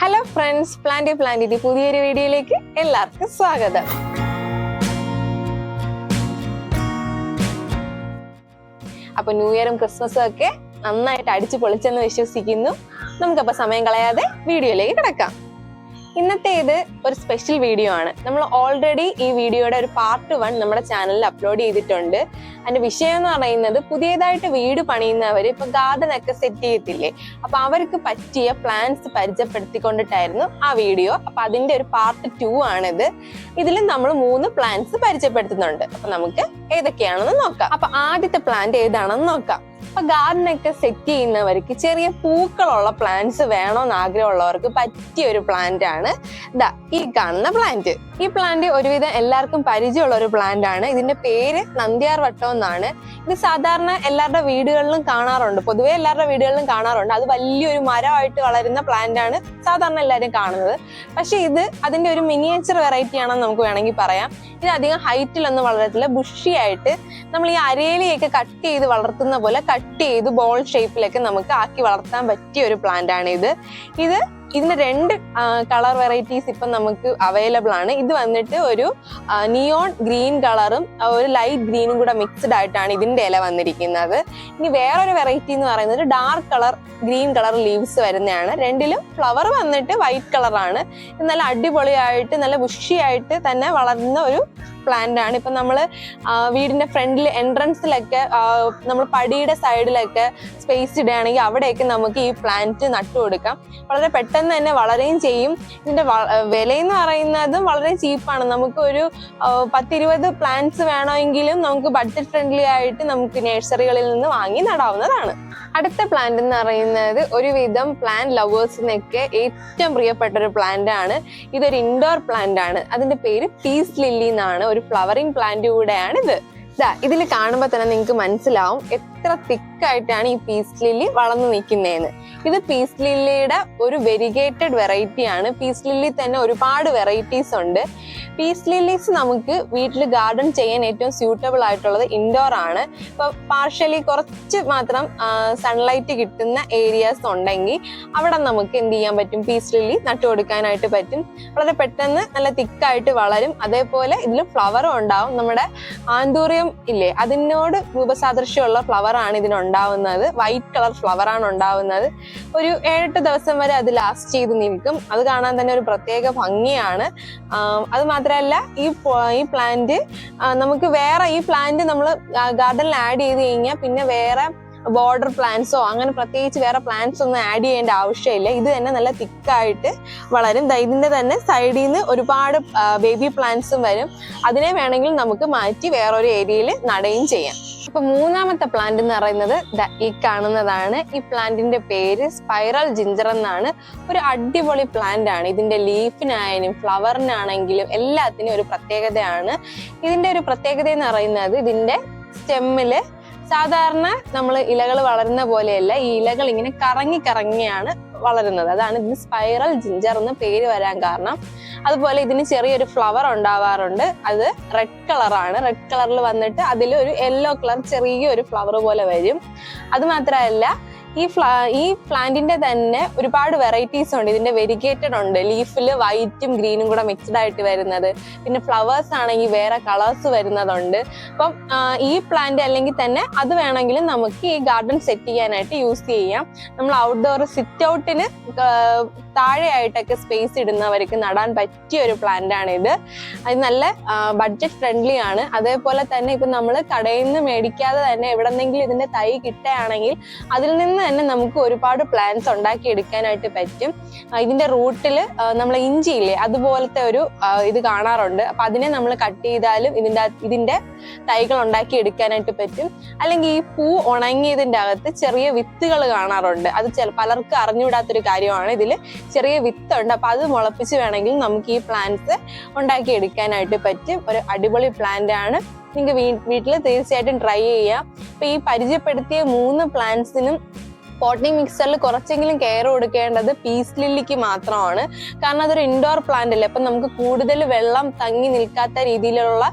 Hello friends plant പ്ലാന്റിന്റെ പുതിയൊരു വീഡിയോയിലേക്ക് എല്ലാവർക്കും സ്വാഗതം. അപ്പൊ ന്യൂ ഇയറും ക്രിസ്മസും ഒക്കെ നന്നായിട്ട് അടിച്ചു പൊളിച്ചെന്ന് വിശ്വസിക്കുന്നു. നമുക്കപ്പോ സമയം കളയാതെ വീഡിയോയിലേക്ക് കിടക്കാം. ഇന്നത്തെ ഇത് ഒരു സ്പെഷ്യൽ വീഡിയോ ആണ്. നമ്മൾ ഓൾറെഡി ഈ വീഡിയോയുടെ ഒരു പാർട്ട് വൺ നമ്മുടെ ചാനലിൽ അപ്ലോഡ് ചെയ്തിട്ടുണ്ട്. അതിന്റെ വിഷയം എന്ന് പറയുന്നത് പുതിയതായിട്ട് വീട് പണിയുന്നവർ ഇപ്പൊ ഗാർഡൻ ഒക്കെ സെറ്റ് ചെയ്യത്തില്ലേ? അപ്പൊ അവർക്ക് പറ്റിയ പ്ലാൻസ് പരിചയപ്പെടുത്തിക്കൊണ്ടിട്ടായിരുന്നു ആ വീഡിയോ അപ്പൊ അതിന്റെ ഒരു പാർട്ട് ടു ആണിത്. ഇതിൽ നമ്മൾ മൂന്ന് പ്ലാന്റ്സ് പരിചയപ്പെടുത്തുന്നുണ്ട്. അപ്പൊ നമുക്ക് ഏതൊക്കെയാണെന്ന് നോക്കാം. അപ്പൊ ആദ്യത്തെ പ്ലാന്റ് ഏതാണെന്ന് നോക്കാം. അപ്പൊ ഗാർഡൻ ഒക്കെ സെറ്റ് ചെയ്യുന്നവർക്ക് ചെറിയ പൂക്കളുള്ള പ്ലാന്റ്സ് വേണമെന്ന് ആഗ്രഹമുള്ളവർക്ക് പറ്റിയ ഒരു പ്ലാന്റ് ആണ്. ദാ ഈ കാണുന്ന പ്ലാന്റ് ഈ പ്ലാന്റ് ഒരുവിധം എല്ലാവർക്കും പരിചയമുള്ള ഒരു പ്ലാന്റ് ആണ്. ഇതിന്റെ പേര് നന്ദിയാർ വട്ടം എന്നാണ്. ഇത് സാധാരണ എല്ലാവരുടെ വീടുകളിലും കാണാറുണ്ട്. പൊതുവേ എല്ലാവരുടെ വീടുകളിലും കാണാറുണ്ട്. അത് വലിയൊരു മരമായിട്ട് വളരുന്ന പ്ലാന്റ് ആണ് സാധാരണ എല്ലാവരും കാണുന്നത്. പക്ഷെ ഇത് അതിന്റെ ഒരു മിനിയേച്ചർ വെറൈറ്റി ആണെന്ന് നമുക്ക് വേണമെങ്കിൽ പറയാം. ഇത് അധികം ഹൈറ്റിലൊന്നും വളരത്തില്ല. ബുഷി ആയിട്ട് നമ്മൾ ഈ അരേലിയൊക്കെ കട്ട് ചെയ്ത് വളർത്തുന്ന പോലെ കട്ട് ചെയ്ത് ബോൾ ഷേപ്പിലൊക്കെ നമുക്ക് ആക്കി വളർത്താൻ പറ്റിയ ഒരു പ്ലാന്റ് ആണ് ഇത്. ഇത് ഇതിന്റെ രണ്ട് കളർ വെറൈറ്റീസ് ഇപ്പം നമുക്ക് അവൈലബിൾ ആണ്. ഇത് വന്നിട്ട് ഒരു നിയോൺ ഗ്രീൻ കളറും ഒരു ലൈറ്റ് ഗ്രീനും കൂടെ മിക്സ്ഡ് ആയിട്ടാണ് ഇതിന്റെ ഇല വന്നിരിക്കുന്നത്. ഇനി വേറൊരു വെറൈറ്റി എന്ന് പറയുന്നത് dark colour green colour leaves വരുന്നതാണ്. രണ്ടിലും ഫ്ലവർ വന്നിട്ട് വൈറ്റ് കളറാണ് നല്ല അടിപൊളിയായിട്ട് നല്ല ബുഷിയായിട്ട് തന്നെ വളർന്ന ഒരു പ്ലാന്റ് ആണ്. ഇപ്പൊ നമ്മൾ വീടിന്റെ ഫ്രണ്ടിൽ എൻട്രൻസിലൊക്കെ നമ്മൾ പടിയുടെ സൈഡിലൊക്കെ സ്പേസ് ഇടുകയാണെങ്കിൽ അവിടെയൊക്കെ നമുക്ക് ഈ പ്ലാന്റ് നട്ടു കൊടുക്കാം. വളരെ പെട്ടെന്ന് തന്നെ വളരെയും ചെയ്യും. ആ, വിലയെന്ന് പറയുന്നതും വളരെ ചീപ്പാണ് നമുക്ക് ഒരു പത്തിരുപത് പ്ലാന്റ്സ് വേണമെങ്കിലും നമുക്ക് ബഡ്ജറ്റ് ഫ്രണ്ട്ലി ആയിട്ട് നമുക്ക് നേഴ്സറികളിൽ നിന്ന് വാങ്ങി നടാവുന്നതാണ്. അടുത്ത പ്ലാന്റ് എന്ന് പറയുന്നത് ഒരുവിധം പ്ലാന്റ് ലവേഴ്സിനൊക്കെ ഏറ്റവും പ്രിയപ്പെട്ട ഒരു പ്ലാന്റ് ആണ്. ഇതൊരു ഇൻഡോർ പ്ലാന്റ് ആണ്. അതിന്റെ പേര് പീസ് ലില്ലി എന്നാണ്. ഒരു ഫ്ലവറിംഗ് പ്ലാന്റ് കൂടെയാണ് ഇത് ഇതാ ഇതിൽ കാണുമ്പോൾ തന്നെ നിങ്ങൾക്ക് മനസ്സിലാവും എത്ര തിക്കായിട്ടാണ് ഈ പീസ് ലില്ലി വളർന്നു നിൽക്കുന്നതെന്ന്. ഇത് പീസ് ലില്ലിയുടെ ഒരു വെരിഗേറ്റഡ് വെറൈറ്റി ആണ്. പീസ് ലില്ലി തന്നെ ഒരുപാട് വെറൈറ്റീസ് ഉണ്ട്. പീസ് ലില്ലീസ് നമുക്ക് വീട്ടിൽ ഗാർഡൻ ചെയ്യാൻ ഏറ്റവും സ്യൂട്ടബിൾ ആയിട്ടുള്ളത് ഇൻഡോർ ആണ്. ഇപ്പോൾ പാർഷ്യലി കുറച്ച് മാത്രം സൺലൈറ്റ് കിട്ടുന്ന ഏരിയാസ് ഉണ്ടെങ്കിൽ അവിടെ നമുക്ക് എന്ത് ചെയ്യാൻ പറ്റും? പീസ് ലില്ലി നട്ടു കൊടുക്കാനായിട്ട് പറ്റും. വളരെ പെട്ടെന്ന് നല്ല തിക്കായിട്ട് വളരും. അതേപോലെ ഇതിൽ ഫ്ലവറും ഉണ്ടാവും. നമ്മുടെ ആന്തൂറിയം ഇല്ലേ അതിനോട് രൂപസാദൃശ്യമുള്ള ഫ്ലവറാണ് ആണ് ഇതിനുണ്ടാവുന്നത് വൈറ്റ് കളർ ഫ്ലവർ ആണ് ഉണ്ടാവുന്നത്. ഒരു ഏഴെട്ട് ദിവസം വരെ അത് ലാസ്റ്റ് ചെയ്ത് നിൽക്കും. അത് കാണാൻ തന്നെ ഒരു പ്രത്യേക ഭംഗിയാണ്. അത് മാത്രമല്ല ഈ ഈ പ്ലാന്റ് നമുക്ക് വേറെ ഈ പ്ലാന്റ് നമ്മൾ ഗാർഡനിൽ ആഡ് ചെയ്ത് കഴിഞ്ഞാൽ പിന്നെ വേറെ ബോർഡർ പ്ലാന്റ്സോ അങ്ങനെ പ്രത്യേകിച്ച് വേറെ പ്ലാന്റ്സ് ഒന്നും ആഡ് ചെയ്യേണ്ട ആവശ്യമില്ല. ഇത് തന്നെ നല്ല തിക്കായിട്ട് വളരും. ഇതിന്റെ തന്നെ സൈഡിൽ നിന്ന് ഒരുപാട് ബേബി പ്ലാന്റ്സും വരും. അതിനെ വേണമെങ്കിൽ നമുക്ക് മാറ്റി വേറൊരു ഏരിയയിൽ നടുകയും ചെയ്യാം. അപ്പൊ മൂന്നാമത്തെ പ്ലാന്റ് എന്ന് പറയുന്നത് ഈ കാണുന്നതാണ്. ഈ പ്ലാന്റിന്റെ പേര് സ്പൈറൽ ജിഞ്ചർ എന്നാണ്. ഒരു അടിപൊളി പ്ലാന്റ് ആണ്. ഇതിന്റെ ലീഫിനായാലും ഫ്ലവറിനാണെങ്കിലും എല്ലാത്തിനും ഒരു പ്രത്യേകതയാണ്. ഇതിന്റെ ഒരു പ്രത്യേകത എന്ന് പറയുന്നത് ഇതിന്റെ സ്റ്റെമ്മിൽ സാധാരണ നമ്മൾ ഇലകൾ വളരുന്ന പോലെയല്ല ഈ ഇലകൾ ഇങ്ങനെ കറങ്ങി കറങ്ങിയാണ് വളരുന്നത്. അതാണ് ഇതിന് സ്പൈറൽ ജിഞ്ചർ എന്ന് പേര് വരാൻ കാരണം. അതുപോലെ ഇതിന് ചെറിയൊരു ഫ്ലവർ ഉണ്ടാവാറുണ്ട്. അത് റെഡ് കളറാണ് റെഡ് കളറിൽ വന്നിട്ട് അതിൽ ഒരു യെല്ലോ കളർ ചെറിയൊരു ഫ്ലവർ പോലെ വരും. അത് മാത്രമല്ല ഈ ഫ്ലാ ഈ പ്ലാന്റിന്റെ തന്നെ ഒരുപാട് വെറൈറ്റീസ് ഉണ്ട്. ഇതിന്റെ വെരിഗേറ്റഡ് ഉണ്ട്. ലീഫിൽ വൈറ്റും ഗ്രീനും കൂടെ മിക്സ്ഡ് ആയിട്ട് വരുന്നത്. പിന്നെ ഫ്ലവേഴ്സ് ആണെങ്കിൽ വേറെ കളേഴ്സ് വരുന്നതുണ്ട്. അപ്പം ഈ പ്ലാന്റ് അല്ലെങ്കിൽ തന്നെ അത് വേണമെങ്കിലും നമുക്ക് ഈ ഗാർഡൻ സെറ്റ് ചെയ്യാനായിട്ട് യൂസ് ചെയ്യാം. നമ്മൾ ഔട്ട്ഡോർ സിറ്റ് ഔട്ടിന് താഴെയായിട്ടൊക്കെ സ്പേസ് ഇടുന്നവർക്ക് നടാൻ പറ്റിയ ഒരു പ്ലാന്റ് ആണ് ഇത്. അത് നല്ല ബഡ്ജറ്റ് ഫ്രണ്ട്ലി ആണ്. അതേപോലെ തന്നെ ഇപ്പം നമ്മൾ കടയിൽ നിന്ന് മേടിക്കാതെ തന്നെ എവിടെന്നെങ്കിലും ഇതിന്റെ തൈ കിട്ടുകയാണെങ്കിൽ അതിൽ നിന്ന് തന്നെ നമുക്ക് ഒരുപാട് പ്ലാന്റ്സ് ഉണ്ടാക്കി എടുക്കാനായിട്ട് പറ്റും ഇതിന്റെ റൂട്ടിൽ നമ്മൾ ഇഞ്ചിയില്ലേ അതുപോലത്തെ ഒരു ഇത് കാണാറുണ്ട്. അപ്പൊ അതിനെ നമ്മൾ കട്ട് ചെയ്താലും ഇതിന്റെ ഇതിന്റെ തൈകൾ ഉണ്ടാക്കി എടുക്കാനായിട്ട് പറ്റും. അല്ലെങ്കിൽ ഈ പൂ ഉണങ്ങിയതിന്റെ അകത്ത് ചെറിയ വിത്തുകൾ കാണാറുണ്ട്. അത് ചില പലർക്കും അറിഞ്ഞുകൂടാത്തൊരു കാര്യമാണ്. ഇതിൽ ചെറിയ വിത്തുണ്ട് അപ്പൊ അത് മുളപ്പിച്ച് വേണമെങ്കിൽ നമുക്ക് ഈ പ്ലാന്റ്സ് ഉണ്ടാക്കി എടുക്കാനായിട്ട് പറ്റും. ഒരു അടിപൊളി പ്ലാന്റ് ആണ്. നിങ്ങൾക്ക് വീട്ടിൽ തീർച്ചയായിട്ടും ട്രൈ ചെയ്യാം. അപ്പൊ ഈ പരിചയപ്പെടുത്തിയ മൂന്ന് പ്ലാന്റ്സിനും പോട്ടിംഗ് മിക്സറിൽ കുറച്ചെങ്കിലും കെയർ കൊടുക്കേണ്ടത് പീസ് ലില്ലിക്ക് മാത്രമാണ്. കാരണം അതൊരു ഇൻഡോർ പ്ലാന്റ് അല്ലേ? അപ്പം നമുക്ക് കൂടുതൽ വെള്ളം തങ്ങി നിൽക്കാത്ത രീതിയിലുള്ള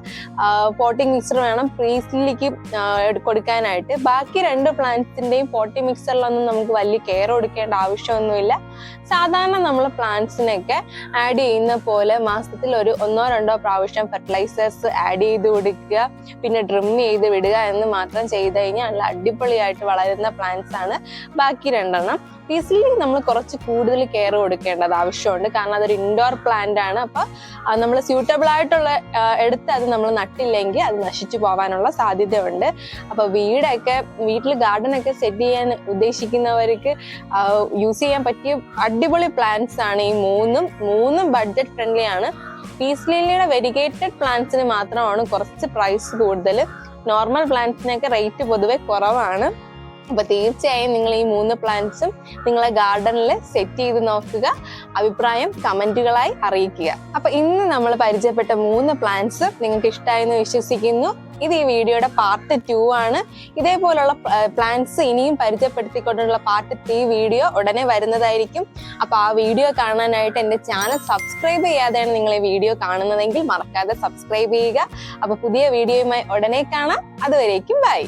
പോട്ടിംഗ് മിക്സർ വേണം പീസ് ലില്ലിക്ക് കൊടുക്കാനായിട്ട്. ബാക്കി രണ്ട് പ്ലാന്റ്സിന്റെയും പോട്ടിംഗ് മിക്സറിലൊന്നും നമുക്ക് വലിയ കെയർ കൊടുക്കേണ്ട ആവശ്യമൊന്നുമില്ല. സാധാരണ നമ്മൾ പ്ലാന്റ്സിനൊക്കെ ആഡ് ചെയ്യുന്ന പോലെ മാസത്തിൽ ഒരു ഒന്നോ രണ്ടോ പ്രാവശ്യം ഫെർട്ടിലൈസേഴ്സ് ആഡ് ചെയ്ത് കൊടുക്കുക പിന്നെ ഡ്രിം ചെയ്ത് വിടുക എന്ന് മാത്രം ചെയ്ത് കഴിഞ്ഞാൽ നല്ല അടിപൊളിയായിട്ട് വളരുന്ന പ്ലാന്റ്സ് ആണ്. ബാക്കി രണ്ടെണ്ണം. പീസിലി നമ്മൾ കുറച്ച് കൂടുതൽ കെയർ കൊടുക്കേണ്ടത് ആവശ്യമുണ്ട്. കാരണം അതൊരു ഇൻഡോർ പ്ലാന്റ് ആണ്. അപ്പൊ നമ്മൾ സ്യൂട്ടബിൾ ആയിട്ടുള്ള എടുത്ത് അത് നമ്മൾ നട്ടില്ലെങ്കിൽ അത് നശിച്ചു പോകാനുള്ള സാധ്യതയുണ്ട്. അപ്പൊ വീടൊക്കെ വീട്ടിൽ ഗാർഡൻ ഒക്കെ സെറ്റ് ചെയ്യാൻ ഉദ്ദേശിക്കുന്നവർക്ക് യൂസ് ചെയ്യാൻ പറ്റിയ അടിപൊളി പ്ലാന്റ്സ് ആണ് ഈ മൂന്നും. മൂന്നും ബഡ്ജറ്റ് ഫ്രണ്ട്ലി ആണ്. പീസ് ലില്ലിയുടെ വെരിഗേറ്റഡ് പ്ലാന്റ്സിന് മാത്രമാണ് കുറച്ച് പ്രൈസ് കൂടുതൽ നോർമൽ പ്ലാന്റ്സിനൊക്കെ റേറ്റ് പൊതുവെ കുറവാണ്. അപ്പൊ തീർച്ചയായും നിങ്ങൾ ഈ മൂന്ന് പ്ലാന്റ്സും നിങ്ങളെ ഗാർഡനിൽ സെറ്റ് ചെയ്ത് നോക്കുക. അഭിപ്രായം കമന്റുകളായി അറിയിക്കുക. അപ്പൊ ഇന്ന് നമ്മൾ പരിചയപ്പെട്ട മൂന്ന് പ്ലാന്റ്സ് നിങ്ങൾക്ക് ഇഷ്ടമായെന്ന് വിശ്വസിക്കുന്നു. ഇത് ഈ വീഡിയോയുടെ പാർട്ട് ടു ആണ്. ഇതേപോലുള്ള പ്ലാന്റ്സ് ഇനിയും പരിചയപ്പെടുത്തിക്കൊണ്ടുള്ള പാർട്ട് ത്രീ വീഡിയോ ഉടനെ വരുന്നതായിരിക്കും. അപ്പൊ ആ വീഡിയോ കാണാനായിട്ട് എന്റെ ചാനൽ സബ്സ്ക്രൈബ് ചെയ്യാതെയാണ് നിങ്ങൾ ഈ വീഡിയോ കാണുന്നതെങ്കിൽ മറക്കാതെ സബ്സ്ക്രൈബ് ചെയ്യുക. അപ്പൊ പുതിയ വീഡിയോയുമായി ഉടനെ കാണാം. അതുവരേക്കും ബൈ